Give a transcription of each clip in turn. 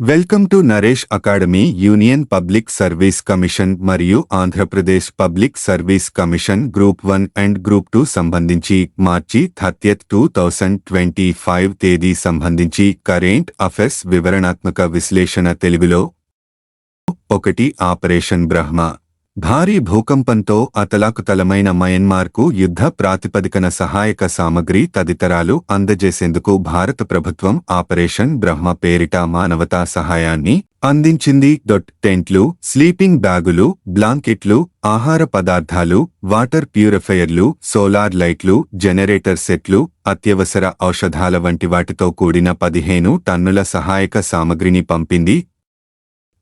Welcome to Naresh Academy Union Public Service Commission మరియు Andhra Pradesh Public Service Commission group one and group two సంబంధించి March thirtieth two thousand twenty five తేదీ సంబంధించి current affairs వివరణాత్మక విశ్లేషణ తెలుగులో ఒకటి operation బ్రహ్మ. భారీ భూకంపంతో అతలాకుతలమైన మయన్మార్కు యుద్ధ ప్రాతిపదికన సహాయక సామగ్రి తదితరాలు అందజేసేందుకు భారత ప్రభుత్వం ఆపరేషన్ బ్రహ్మ పేరిట మానవతా సహాయాన్ని అందించింది. డొట్ టెంట్లు స్లీపింగ్ బ్యాగులు బ్లాంకెట్లు ఆహార పదార్థాలు వాటర్ ప్యూరిఫైయర్లు సోలార్ లైట్లు జనరేటర్ సెట్లు అత్యవసర ఔషధాల వంటి వాటితో కూడిన పదిహేను టన్నుల సహాయక సామగ్రిని పంపింది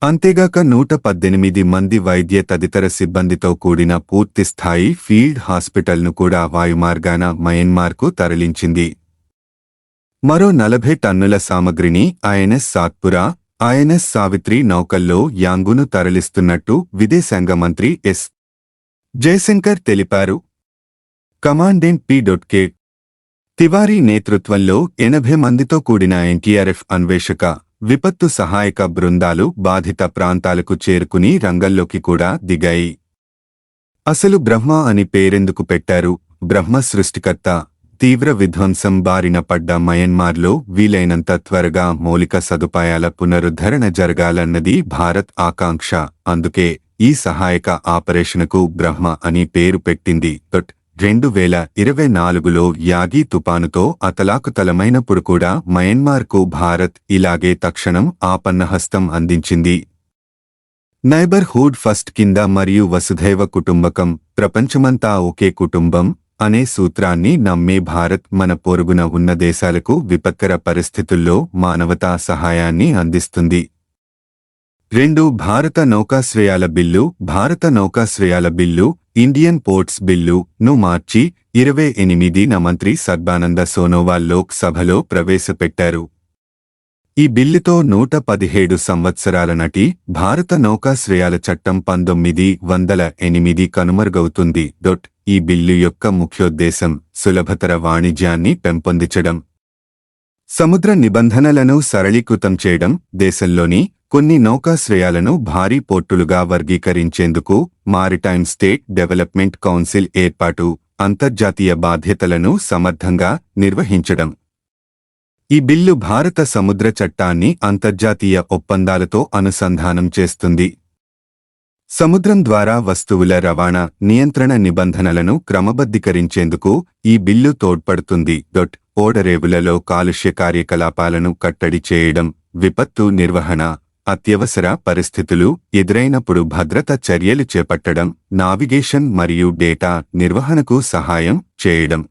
అంతేగాక నూట పద్దెనిమిది మంది వైద్య తదితర సిబ్బందితో కూడిన పూర్తిస్థాయి ఫీల్డ్ హాస్పిటల్ను కూడా వాయుమార్గాన మయన్మార్కు తరలించింది. మరో నలభై టన్నుల సామగ్రిని ఐఎన్ఎస్ సాత్పురా ఐఎన్ఎస్ సావిత్రి నౌకల్లో యాంగును తరలిస్తున్నట్టు విదేశాంగ మంత్రి ఎస్. జయశంకర్ తెలిపారు. Commandant P. డొట్కే తివారీ నేతృత్వంలో ఎనభై మందితో కూడిన ఎన్టీఆర్ఎఫ్ అన్వేషక విపత్తు సహాయక బృందాలు బాధిత ప్రాంతాలకు చేరుకుని రంగంలోకి కూడా దిగాయి. అసలు బ్రహ్మ అని పేరెందుకు పెట్టారు? బ్రహ్మ సృష్టికర్త తీవ్ర విధ్వంసం బారిన పడ్డ మయన్మార్లో వీలైనంత త్వరగా మౌలిక సదుపాయాల పునరుద్ధరణ జరగాలన్నది భారత్ ఆకాంక్ష. అందుకే ఈ సహాయక ఆపరేషన్కు బ్రహ్మ అని పేరు పెట్టింది. రెండు వేల ఇరవై నాలుగులో యాగి తుపానుతో అతలాకుతలమైనప్పుడు కూడా మయన్మార్కు భారత్ ఇలాగే తక్షణం ఆపన్నహస్తం అందించింది. నైబర్హుడ్ ఫస్ట్ కింద మరియు వసుధైవ కుటుంబకం ప్రపంచమంతా ఒకే కుటుంబం అనే సూత్రాన్ని నమ్మే భారత్ మన పొరుగున ఉన్న దేశాలకు విపత్కర పరిస్థితుల్లో మానవతా సహాయాన్ని అందిస్తుంది. రెండు భారత నౌకాశ్రయాల బిల్లు భారత నౌకాశ్రయాల బిల్లు ఇండియన్ పోర్ట్స్ బిల్లు ను మార్చి ఇరవై ఎనిమిదిన మంత్రి సర్బానంద సోనోవాల్ లోక్ సభలో ప్రవేశపెట్టారు. ఈ బిల్లుతో నూట పదిహేడు సంవత్సరాల నటి భారత నౌకాశ్రయాల చట్టం పంతొమ్మిది వందల ఎనిమిది కనుమరుగవుతుంది. డొట్. ఈ బిల్లు యొక్క ముఖ్యోద్దేశం సులభతర వాణిజ్యాన్ని పెంపొందించడం. సముద్ర నిబంధనలను సరళీకృతం చేయడం దేశంలోని కొన్ని నౌకాశ్రయాలను భారీ పోర్టులుగా వర్గీకరించేందుకు మారిటైమ్ స్టేట్ డెవలప్మెంట్ కౌన్సిల్ ఏర్పాటు అంతర్జాతీయ బాధ్యతలను సమర్థంగా నిర్వహించడం. ఈ బిల్లు భారత సముద్ర చట్టాన్ని అంతర్జాతీయ ఒప్పందాలతో అనుసంధానం చేస్తుంది. సముద్రం ద్వారా వస్తువుల రవాణా నియంత్రణ నిబంధనలను క్రమబద్ధీకరించేందుకు ఈ బిల్లు తోడ్పడుతుంది. డొట్ ఓడరేవులలో కాలుష్య కార్యకలాపాలను కట్టడి చేయడం విపత్తు నిర్వహణ అత్యవసర పరిస్థితులు ఎదురైనప్పుడు భద్రత చర్యలు చేపట్టడం నావిగేషన్ మరియు డేటా నిర్వహణకు సహాయం చేయడం.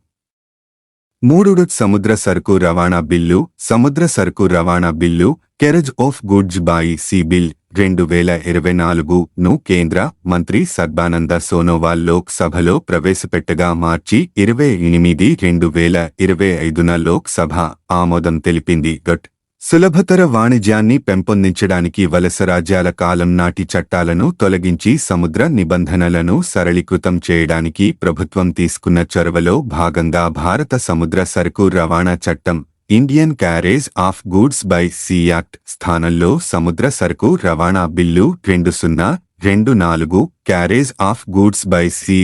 మూడు సముద్ర సరుకు రవాణా బిల్లు సముద్ర సరుకు రవాణా bill carriage of goods by sea bill రెండు వేల ఇరవై నాలుగు ను కేంద్ర మంత్రి సర్బానంద సోనోవాల్ లోక్ సభలో ప్రవేశపెట్టగా మార్చి ఇరవై ఎనిమిది రెండు వేల ఇరవై ఐదున లోక్ సభ ఆమోదం తెలిపింది. గట్ సులభతర వాణిజ్యాన్ని పెంపొందించడానికి వలస రాజ్యాల కాలం నాటి చట్టాలను తొలగించి సముద్ర నిబంధనలను సరళీకృతం చేయడానికి ప్రభుత్వం తీసుకున్న చొరవలో భాగంగా భారత సముద్ర సరుకు రవాణా చట్టం Indian carriage of goods by sea act స్థానంలో సముద్ర సరుకు రవాణా బిల్లు రెండు సున్నా రెండు నాలుగు carriage of goods by sea.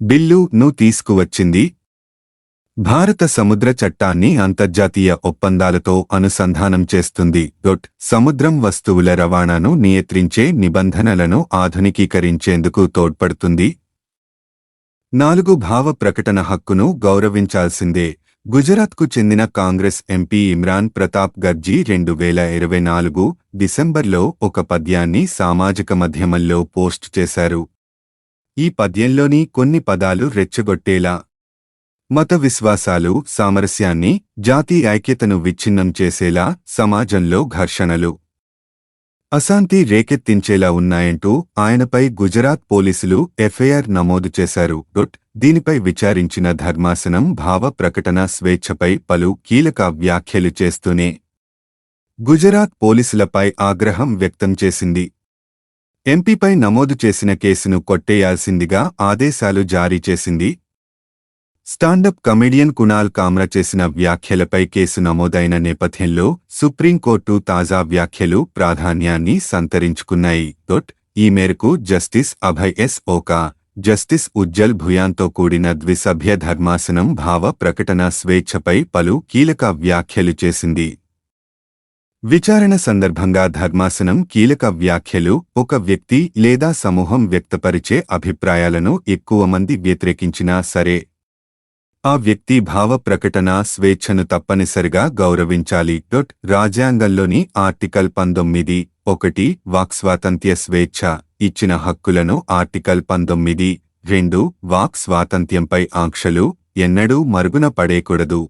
Bill ను తీసుకువచ్చింది భారత సముద్ర చట్టాన్ని అంతర్జాతీయ ఒప్పందాలతో అనుసంధానం చేస్తుంది. డొట్ సముద్రం వస్తువుల రవాణాను నియంత్రించే నిబంధనలను ఆధునికీకరించేందుకు తోడ్పడుతుంది. నాలుగు భావ ప్రకటన హక్కును గౌరవించాల్సిందే. గుజరాత్కు చెందిన కాంగ్రెస్ ఎంపీ ఇమ్రాన్ ప్రతాప్ గర్జీ రెండు వేల ఇరవై నాలుగు డిసెంబర్లో ఒక పద్యాన్ని సామాజిక మాధ్యమంలో పోస్ట్ చేశారు. ఈ పద్యంలోని కొన్ని పదాలు రెచ్చగొట్టేలా మత విశ్వాసాలు సామరస్యాన్ని జాతి ఐక్యతను విచ్ఛిన్నం చేసేలా సమాజంలో ఘర్షణలు. అశాంతి రేకెత్తించేలా ఉన్నాయంటూ ఆయనపై గుజరాత్ పోలీసులు ఎఫ్ఐఆర్ నమోదు చేశారు. డొట్. దీనిపై విచారించిన ధర్మాసనం భావ ప్రకటన స్వేచ్ఛపై పలు కీలక వ్యాఖ్యలు చేస్తూనే గుజరాత్ పోలీసులపై ఆగ్రహం వ్యక్తం చేసింది. ఎంపీపై నమోదు చేసిన కేసును కొట్టేయాల్సిందిగా ఆదేశాలు జారీ చేసింది స్టాండప్ కమెడియన్ కునాల్ కామ్రా చేసిన వ్యాఖ్యలపై కేసు నమోదైన నేపథ్యంలో సుప్రీంకోర్టు తాజా వ్యాఖ్యలు ప్రాధాన్యాన్ని సంతరించుకున్నాయి. తొట్ ఈ మేరకు justice Abhay S Oka justice Ujjal భుయాన్తో కూడిన ద్విసభ్య ధర్మాసనం భావ ప్రకటన స్వేచ్ఛపై పలు కీలక వ్యాఖ్యలు చేసింది. విచారణ సందర్భంగా ధర్మాసనం కీలక వ్యాఖ్యలు ఒక వ్యక్తి లేదా సమూహం వ్యక్తపరిచే అభిప్రాయాలను ఎక్కువ మంది వ్యతిరేకించినా సరే ఆ వ్యక్తి భావ ప్రకటన స్వేచ్ఛను తప్పనిసరిగా గౌరవించాలి. డొట్ రాజ్యాంగంలోని ఆర్టికల్ పంతొమ్మిది ఒకటి వాక్స్వాతంత్య స్వేచ్ఛ ఇచ్చిన హక్కులను ఆర్టికల్ పంతొమ్మిది రెండు వాక్ స్వాతంత్ర్యంపై ఆంక్షలు ఎన్నడూ మరుగున పడేకూడదు.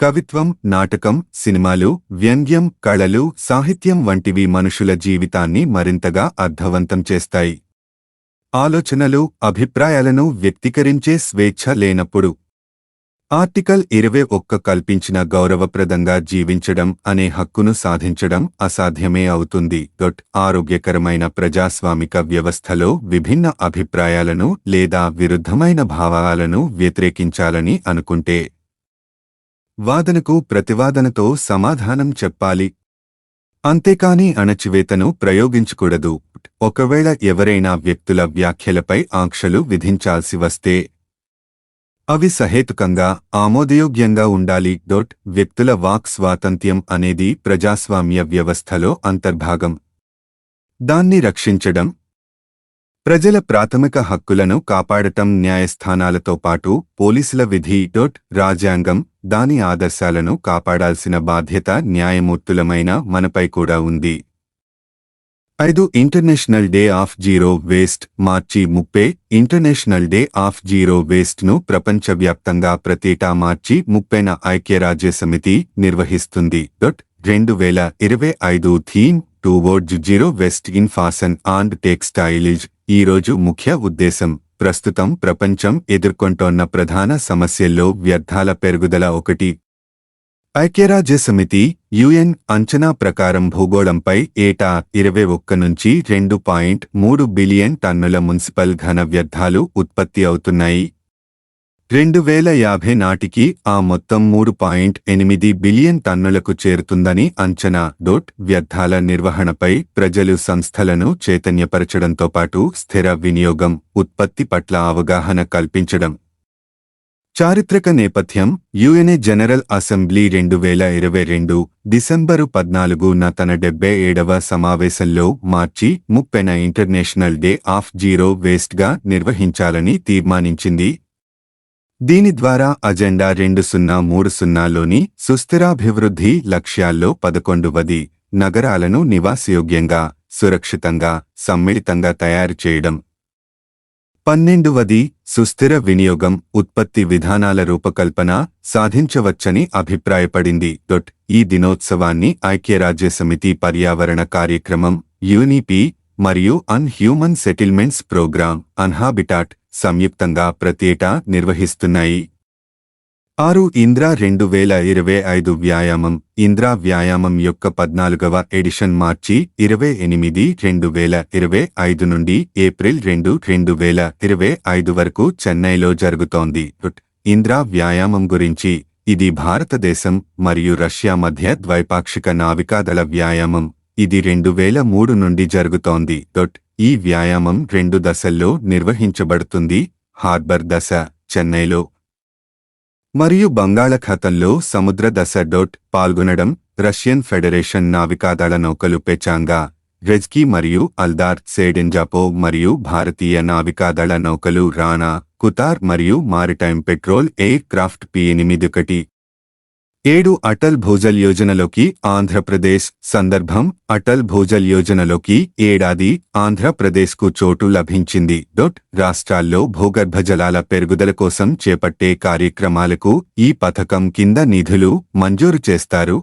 కవిత్వం నాటకం సినిమాలు వ్యంగ్యం కళలు సాహిత్యం వంటివి మనుషుల జీవితాన్ని మరింతగా అర్థవంతం చేస్తాయి. ఆలోచనలు అభిప్రాయాలను వ్యక్తీకరించే స్వేచ్ఛ లేనప్పుడు. ఆర్టికల్ ఇరవై ఒక్క కల్పించిన గౌరవప్రదంగా జీవించడం అనే హక్కును సాధించడం అసాధ్యమే అవుతుంది. డొట్ ఆరోగ్యకరమైన ప్రజాస్వామిక వ్యవస్థలో విభిన్న అభిప్రాయాలను లేదా విరుద్ధమైన భావాలను వ్యతిరేకించాలని అనుకుంటే. వాదనకు ప్రతివాదనతో సమాధానం చెప్పాలి. అంతేకాని అణచివేతను ప్రయోగించకూడదు. ఒకవేళ ఎవరైనా వ్యక్తుల వ్యాఖ్యలపై ఆంక్షలు విధించాల్సి వస్తే అవి సహేతుకంగా ఆమోదయోగ్యంగా ఉండాలి. డొట్ వ్యక్తుల వాక్ స్వాతంత్ర్యం అనేది ప్రజాస్వామ్య వ్యవస్థలో అంతర్భాగం. దాన్ని రక్షించడం ప్రజల ప్రాథమిక హక్కులను కాపాడటం న్యాయస్థానాలతో పాటు పోలీసుల విధి. డొట్ రాజ్యాంగం దాని ఆదర్శాలను కాపాడాల్సిన బాధ్యత న్యాయమూర్తులమైన మనపై కూడా ఉంది. ఐదు international day of zero waste మార్చి ముప్పై ఇంటర్నేషనల్ డే ఆఫ్ జీరో వేస్ట్ను ప్రపంచవ్యాప్తంగా ప్రతేటా మార్చి ముప్పైన ఐక్యరాజ్య సమితి నిర్వహిస్తుంది. డొట్ రెండు వేల ఇరవై ఐదు theme towards zero waste in fashion and textiles ఈ రోజు ముఖ్య ఉద్దేశం ప్రస్తుతం ప్రపంచం ఎదుర్కొంటోన్న ప్రధాన సమస్యల్లో వ్యర్థాల పెరుగుదల ఒకటి. ఐక్యరాజ్య సమితి యుఎన్ అంచనా ప్రకారం భూగోళంపై ఏటా ఇరవై ఒక్క నుంచి రెండు పాయింట్ మూడు బిలియన్ టన్నుల మున్సిపల్ ఘన వ్యర్థాలు ఉత్పత్తి అవుతున్నాయి. రెండు వేల యాభై నాటికి ఆ మొత్తం మూడు పాయింట్ ఎనిమిది బిలియన్ టన్నులకు చేరుతుందని అంచనా డోట్ వ్యర్థాల నిర్వహణపై ప్రజలు సంస్థలను చైతన్యపరచడంతో పాటు స్థిర వినియోగం ఉత్పత్తి పట్ల అవగాహన కల్పించడం. చారిత్రక నేపథ్యం యుఎన్ఏ జనరల్ అసెంబ్లీ రెండు వేల ఇరవై రెండు డిసెంబరు పద్నాలుగున తన డెబ్బై ఏడవ సమావేశంలో మార్చి ముప్పెన ఇంటర్నేషనల్ డే ఆఫ్ జీరో వేస్ట్గా నిర్వహించాలని తీర్మానించింది. దీని ద్వారా అజెండా రెండు సున్నా మూడు సున్నాలోని సుస్థిరాభివృద్ధి లక్ష్యాల్లో పదకొండవది నగరాలను నివాసయోగ్యంగా సురక్షితంగా సమ్మిళితంగా తయారు చేయడం పన్నెండవది సుస్థిర వినియోగం ఉత్పత్తి విధానాల రూపకల్పన సాధించవచ్చని అభిప్రాయపడింది. డొట్ ఈ దినోత్సవాన్ని ఐక్యరాజ్యసమితి పర్యావరణ కార్యక్రమం యూనిపి మరియు UN human settlements programme UN Habitat సంయుక్తంగా ప్రతేటా నిర్వహిస్తున్నాయి. ఆరు ఇంద్రా రెండు వేల ఇరవై ఐదు వ్యాయామం ఇంద్రా వ్యాయామం యొక్క పద్నాలుగవ ఎడిషన్ మార్చి ఇరవై ఎనిమిది రెండు వేల ఇరవై ఐదు నుండి ఏప్రిల్ రెండు రెండు వేల ఇరవై ఐదు వరకు చెన్నైలో జరుగుతోంది. ఇంద్రా వ్యాయామం గురించి ఇది భారతదేశం మరియు రష్యా మధ్య ద్వైపాక్షిక నావికాదళ వ్యాయామం ఇది రెండు వేల మూడు నుండి జరుగుతోంది. డొట్ ఈ వ్యాయామం రెండు దశల్లో నిర్వహించబడుతుంది. హార్బర్ దశ చెన్నైలో మరియు బంగాళాఖాతంలో సముద్ర దశ డోట్ పాల్గొనడం రష్యన్ ఫెడరేషన్ నావికాదళ నౌకలు పెచాంగా రెజ్కీ మరియు అల్దార్ సేడెంజాపో మరియు భారతీయ నావికాదళ నౌకలు రాణా కుతార్ మరియు maritime patrol aircraft P ఎనిమిది ఒకటి. ఏడు అటల్ భోజల్ యోజనలోకి ఆంధ్రప్రదేశ్ సందర్భం అటల్ భోజల్ యోజనలోకి ఏడాది ఆంధ్రప్రదేశ్కు చోటు లభించింది. డొట్ రాష్ట్రాల్లో భూగర్భ జలాల పెరుగుదల కోసం చేపట్టే కార్యక్రమాలకు ఈ పథకం కింద నిధులు మంజూరు చేస్తారు.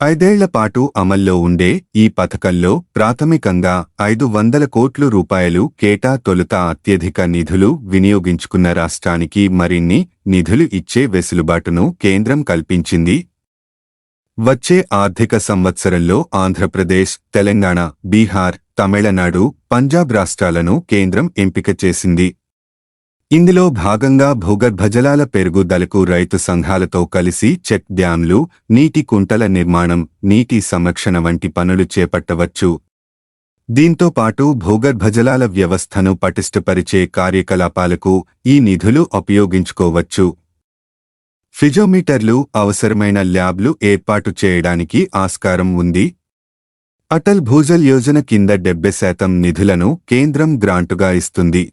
ఐదేళ్ళ పాటు అమల్లో ఉండే ఈ పథకంలో ప్రాథమికంగా ఐదు వందల కోట్లు రూపాయలు కేటా తొలుత అత్యధిక నిధులు వినియోగించుకున్న రాష్ట్రానికి మరిన్ని నిధులు ఇచ్చే వెసులుబాటును కేంద్రం కల్పించింది. వచ్చే ఆర్థిక సంవత్సరంలో ఆంధ్రప్రదేశ్ తెలంగాణ బీహార్ తమిళనాడు పంజాబ్ రాష్ట్రాలను కేంద్రం ఎంపిక చేసింది. ఇందులో భాగంగా భూగర్భజలాల పెరుగుదలకు రైతు సంఘాలతో కలిసి చెక్ డ్యాంలు నీటి కుంటల నిర్మాణం నీటి సంరక్షణ వంటి పనులు చేపట్టవచ్చు. దీంతో పాటు భూగర్భజలాల వ్యవస్థను పటిష్టపరిచే కార్యకలాపాలకు ఈ నిధులు ఉపయోగించుకోవచ్చు. ఫిజోమీటర్లు అవసరమైన ల్యాబ్లు ఏర్పాటు చేయడానికి ఆస్కారం ఉంది. అటల్ భూజల్ యోజన కింద డెబ్బై శాతం నిధులను కేంద్రం గ్రాంటుగా ఇస్తుంది.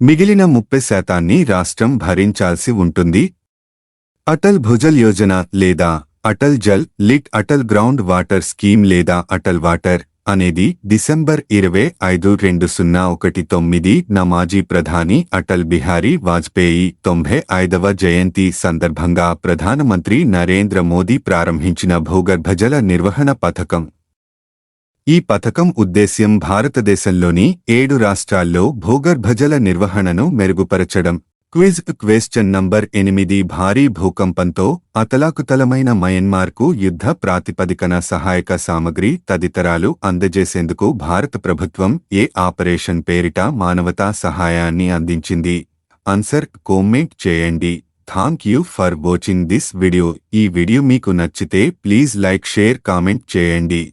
మిగిలిన ముప్పై శాతాన్ని రాష్ట్రం భరించాల్సి ఉంటుంది. అటల్ భుజల్ యోజన లేదా అటల్ జల్ లిట్ అటల్ గ్రౌండ్ వాటర్ స్కీమ్ లేదా అటల్ వాటర్ అనేది డిసెంబర్ ఇరవై ఐదు రెండు సున్నా ఒకటి తొమ్మిది నా మాజీ ప్రధాని అటల్ బిహారీ వాజ్పేయి తొంభై ఐదవ జయంతి సందర్భంగా ప్రధానమంత్రి నరేంద్ర మోదీ ప్రారంభించిన భూగర్భజల నిర్వహణ పథకం. ఈ పథకం ఉద్దేశ్యం భారతదేశంలోని ఏడు రాష్ట్రాల్లో భూగర్భజల నిర్వహణను మెరుగుపరచడం. క్విజ్ క్వెశ్చన్ నంబర్ ఎనిమిది భారీ భూకంపంతో అతలాకుతలమైన మయన్మార్కు యుద్ధ ప్రాతిపదికన సహాయక సామగ్రి తదితరాలు అందజేసేందుకు భారత ప్రభుత్వం ఏ ఆపరేషన్ పేరిట మానవతా సహాయాన్ని అందించింది? ఆన్సర్ కామెంట్ చేయండి. Thank you for watching this video. ఈ వీడియో మీకు నచ్చితే ప్లీజ్ లైక్ షేర్ కామెంట్ చేయండి.